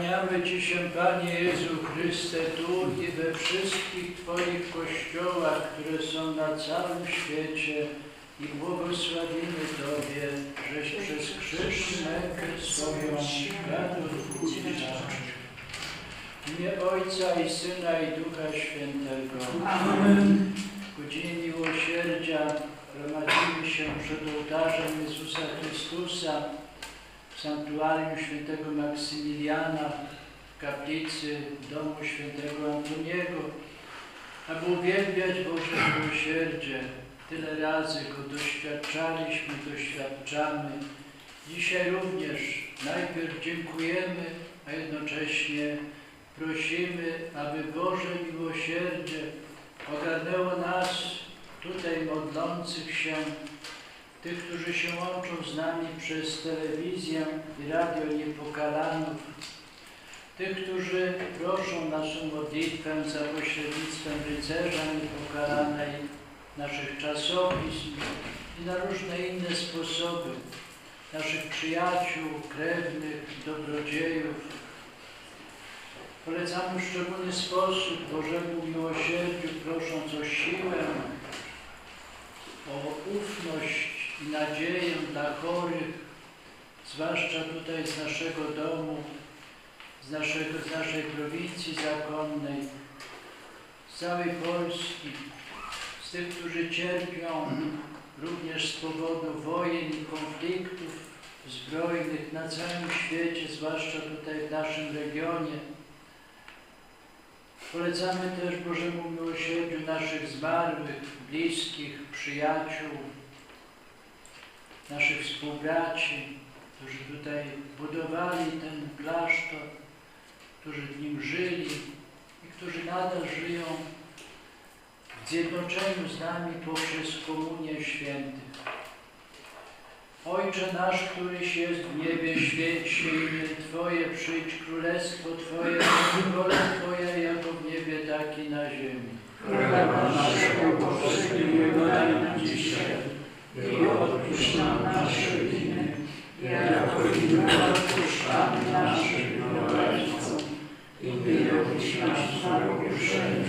Kłaniamy Ci się, Panie Jezu Chryste, tu i we wszystkich Twoich kościołach, które są na całym świecie i błogosławimy Tobie, żeś przez krzyż mękę swoją gadów udzielasz. W imię Ojca i Syna i Ducha Świętego. Amen. W godzinie miłosierdzia gromadzimy się przed ołtarzem Jezusa Chrystusa w sanktuarium świętego Maksymiliana w kaplicy domu świętego Antoniego, aby uwielbiać Boże miłosierdzie. Tyle razy go doświadczaliśmy, doświadczamy. Dzisiaj również najpierw dziękujemy, a jednocześnie prosimy, aby Boże miłosierdzie ogarnęło nas, tutaj modlących się, tych, którzy się łączą z nami przez telewizję i radio niepokalanów, tych, którzy proszą naszą modlitwę za pośrednictwem rycerza niepokalanej, naszych czasopism i na różne inne sposoby, naszych przyjaciół, krewnych, dobrodziejów. Polecamy w szczególny sposób Bożemu miłosierdziu, prosząc o siłę, o ufność i nadzieję dla chorych, zwłaszcza tutaj z naszego domu, z, naszego, z naszej prowincji zakonnej, z całej Polski, z tych, którzy cierpią również z powodu wojen i konfliktów zbrojnych na całym świecie, zwłaszcza tutaj w naszym regionie. Polecamy też Bożemu miłosierdziu naszych zmarłych, bliskich, przyjaciół, naszych współbraci, którzy tutaj budowali ten klasztor, którzy w nim żyli i którzy nadal żyją w zjednoczeniu z nami poprzez komunię świętych. Ojcze nasz, któryś jest w niebie, święć się imię Twoje, przyjdź królestwo Twoje, wola Twoja, jako w niebie, tak i na ziemi. Chleba naszego powszedniego daj nam dzisiaj i odpuść nam nasze winy, jako i my odpuszczamy naszym winowajcom. I nie dopuść nas na pokuszenie,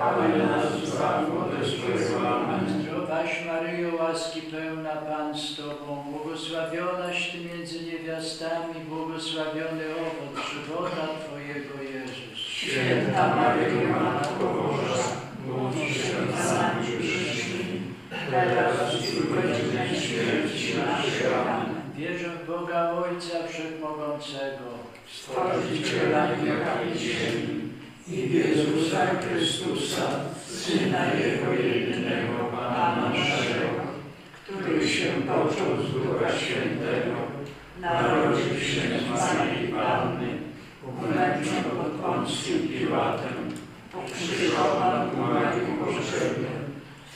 ale nas zbaw ode złego. Amen. Zdrowaś Maryjo, łaski pełna Pan z Tobą, błogosławionaś Ty między niewiastami, błogosławiony owoc żywota Twojego Jezus. Święta Maryjo, Matko Boża, módl się za nami teraz i w godzinę śmierci naszej. Amen. Wierzę w Boga Ojca Wszechmogącego, Stworzyciela nieba i ziemi i w Jezusa Chrystusa, Syna Jego jedynego, Pana naszego, który się począł z Ducha Świętego, narodził się z Maryi Panny, umęczał pod Pąckim Piłatem, ukrzyżował umarł pogrzebie,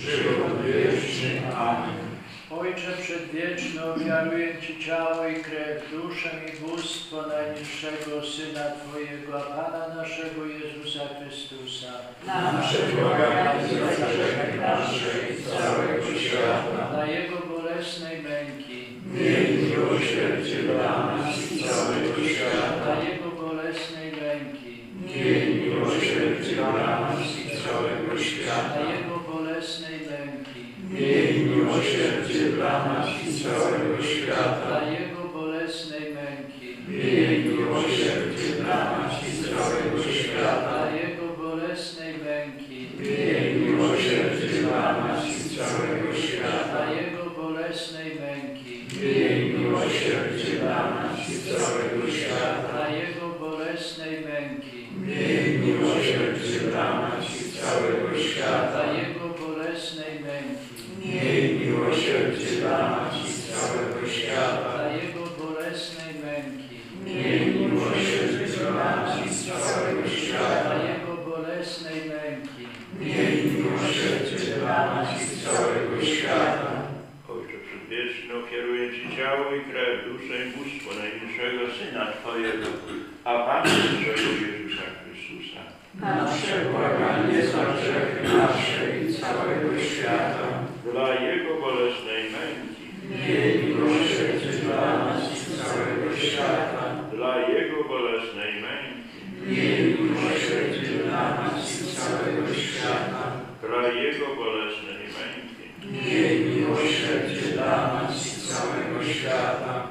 żywot wieczny. Amen. Ojcze Przedwieczny, ofiaruję Ci ciało i krew, duszę i bóstwo najniższego Syna Twojego, a Pana naszego Jezusa Chrystusa, Nasze błaganie za nasze i całego nas całego świata. Ojcze Przedwieczny, ofiaruję Ci ciało i krew, duszę i bóstwo najmilszego Syna Twojego, a Pana naszego Jezusa Chrystusa. Nasze błaganie za grzechy nasze i całego świata. Dla Jego bolesnej męki, Miej miłosierdzie dla nas i całego świata. dla Jego bolesnej męki, Miej miłosierdzie dla nas i całego świata. dla Jego bolesnej męki, Miej miłosierdzie dla nas i całego świata.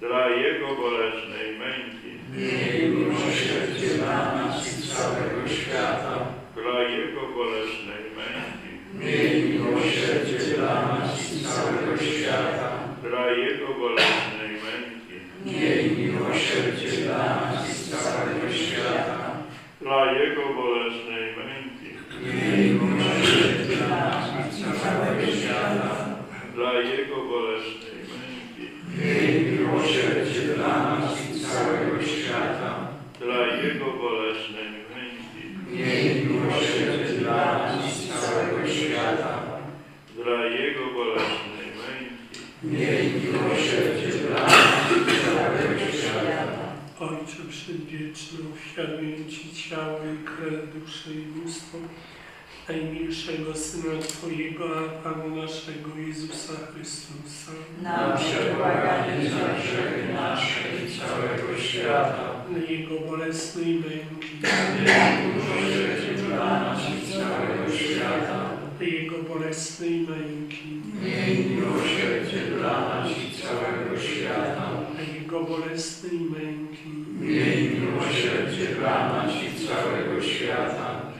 dla Jego bolesnej męki, Miej miłosierdzie dla nas i całego świata. dla Jego bolesnej męki, Miej miłosierdzie dla nas i całego świata. dla Jego bolesnej męki, Miej miłosierdzie dla nas i całego świata. dla Jego bolesnej męki, Miej miłosierdzie dla nas i całego świata. dla Jego bolesnej męki, Miej miłosierdzie dla nas i całego świata. dla Jego bolesnej męki, Miej miłosierdzie dla nas i całego świata. dla Jego bolesnej męki, Miej miłosierdzie dla nas i całego świata. Ojcze Przedwieczny, ofiaruję Ci ciało i i bóstwo najmilszego Syna Twojego, a Pana naszego Jezusa Chrystusa. Nasze błaganie za grzechy nasze i całego świata. Dla Jego bolesnej męki, miłosierdzie dla nas i całego świata. dla Jego bolesnej męki, Miej miłosierdzie dla nas i całego świata. dla Jego bolesnej męki, Miej miłosierdzie dla nas i całego świata. dla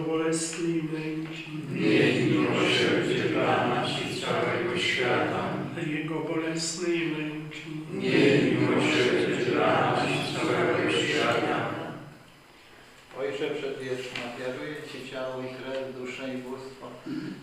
Jego bolesnej męki, Miej miłosierdzie dla nas i całego świata. Jego bolesnej męki, Miej miłosierdzie dla nas i całego świata. Ojcze Przedwieczny, ofiaruję Ci ciało i krew, duszę i bóstwo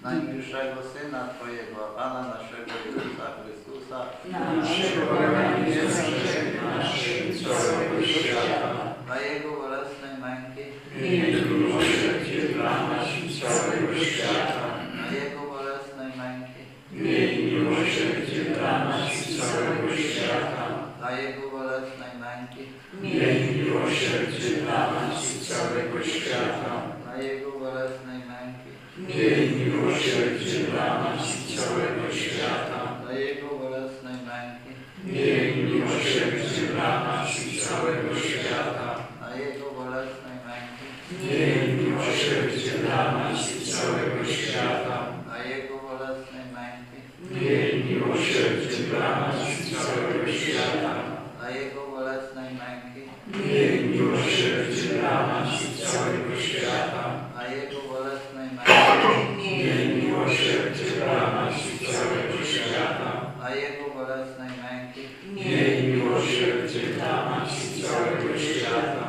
najmilszego Syna Twojego, a Pana naszego Jezusa Chrystusa, Nasze błaganie za grzechy nasze i całego świata. dla Jego bolesnej męki, Miej miłosierdzie dla nas i całego świata. dla Jego bolesnej męki, Miej miłosierdzie dla nas i całego świata. dla Jego bolesnej męki, Miej miłosierdzie dla nas i całego świata. dla Jego bolesnej męki, Miej miłosierdzie dla nas i całego świata. dla Jego bolesnej męki, Miej miłosierdzie dla nas i całego świata. dla Jego bolesnej męki, Miej miłosierdzie dla nas i całego świata. dla Jego bolesnej męki, Miej miłosierdzie dla nas i całego świata. dla Jego bolesnej męki, Miej miłosierdzie dla nas i całego świata. dla Jego bolesnej męki, Miej miłosierdzie dla nas i całego świata. dla Jego bolesnej męki, Miej miłosierdzie dla nas i całego świata.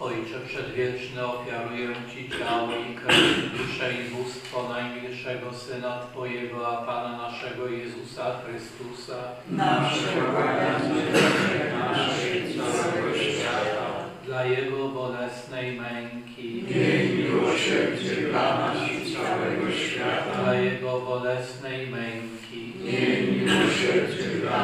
Ojcze Przedwieczny, ofiaruję Ci ciało i krew, duszę i bóstwo najmilszego Syna Twojego, a Pana naszego Jezusa Chrystusa, Nasze błaganie za grzechy nasze i całego świata. dla Jego bolesnej męki, Miej miłosierdzie dla nas i całego świata. dla Jego bolesnej męki, Miej miłosierdzie dla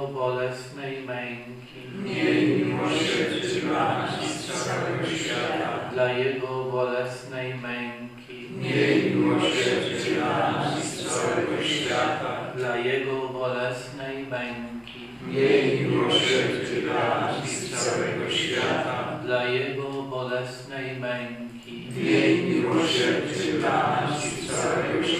Jego bolesnej męki, Miej miłosierdzie dla nas całego świata. dla Jego bolesnej męki, Miej miłosierdzie dla nas całego świata. dla Jego bolesnej męki, Miej miłosierdzie dla nas całego świata. dla Jego bolesnej męki, Miej miłosierdzie dla nas całego świata.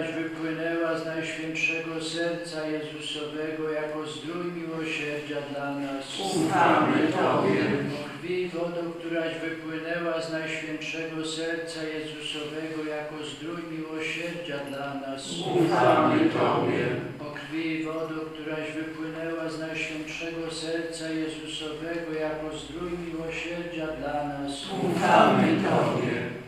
któraś wypłynęła z Najświętszego Serca Jezusowego jako zdrój miłosierdzia dla nas. Ufamy Tobie. O krwi wodą, któraś wypłynęła z Najświętszego Serca Jezusowego jako zdrój miłosierdzia dla nas. Ufamy Tobie. O krwi wodą, któraś wypłynęła z Najświętszego Serca Jezusowego jako zdrój miłosierdzia dla nas. Ufamy Tobie.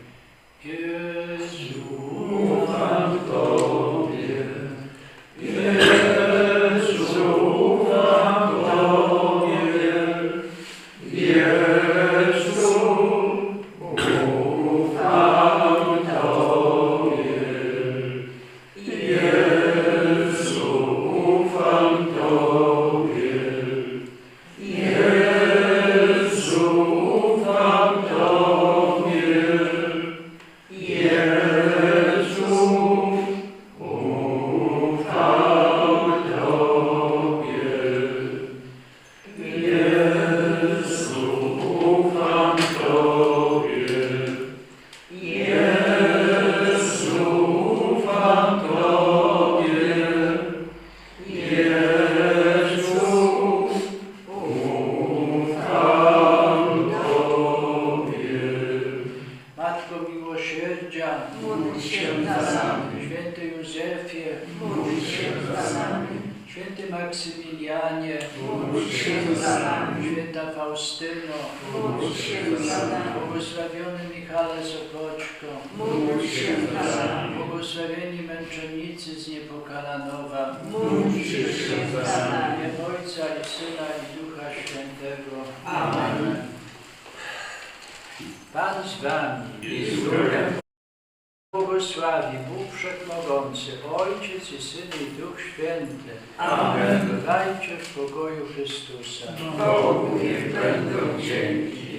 Módl się za nami. Święty Maksymilianie, Módl się za nami. Święta Faustyno, Módl się za nami. Błogosławiony Michale Sopoćko, Módl się za nami. błogosławieni męczennicy z Niepokalanowa, Módl się za nami. Ojca i Syna i Ducha Świętego. Amen. Pan z wami. Błogosławi Bóg Wszechmogący, Ojciec i Syn i Duch Święty. Amen. Bywajcie w pokoju Chrystusa. Bogu niech będą dzięki.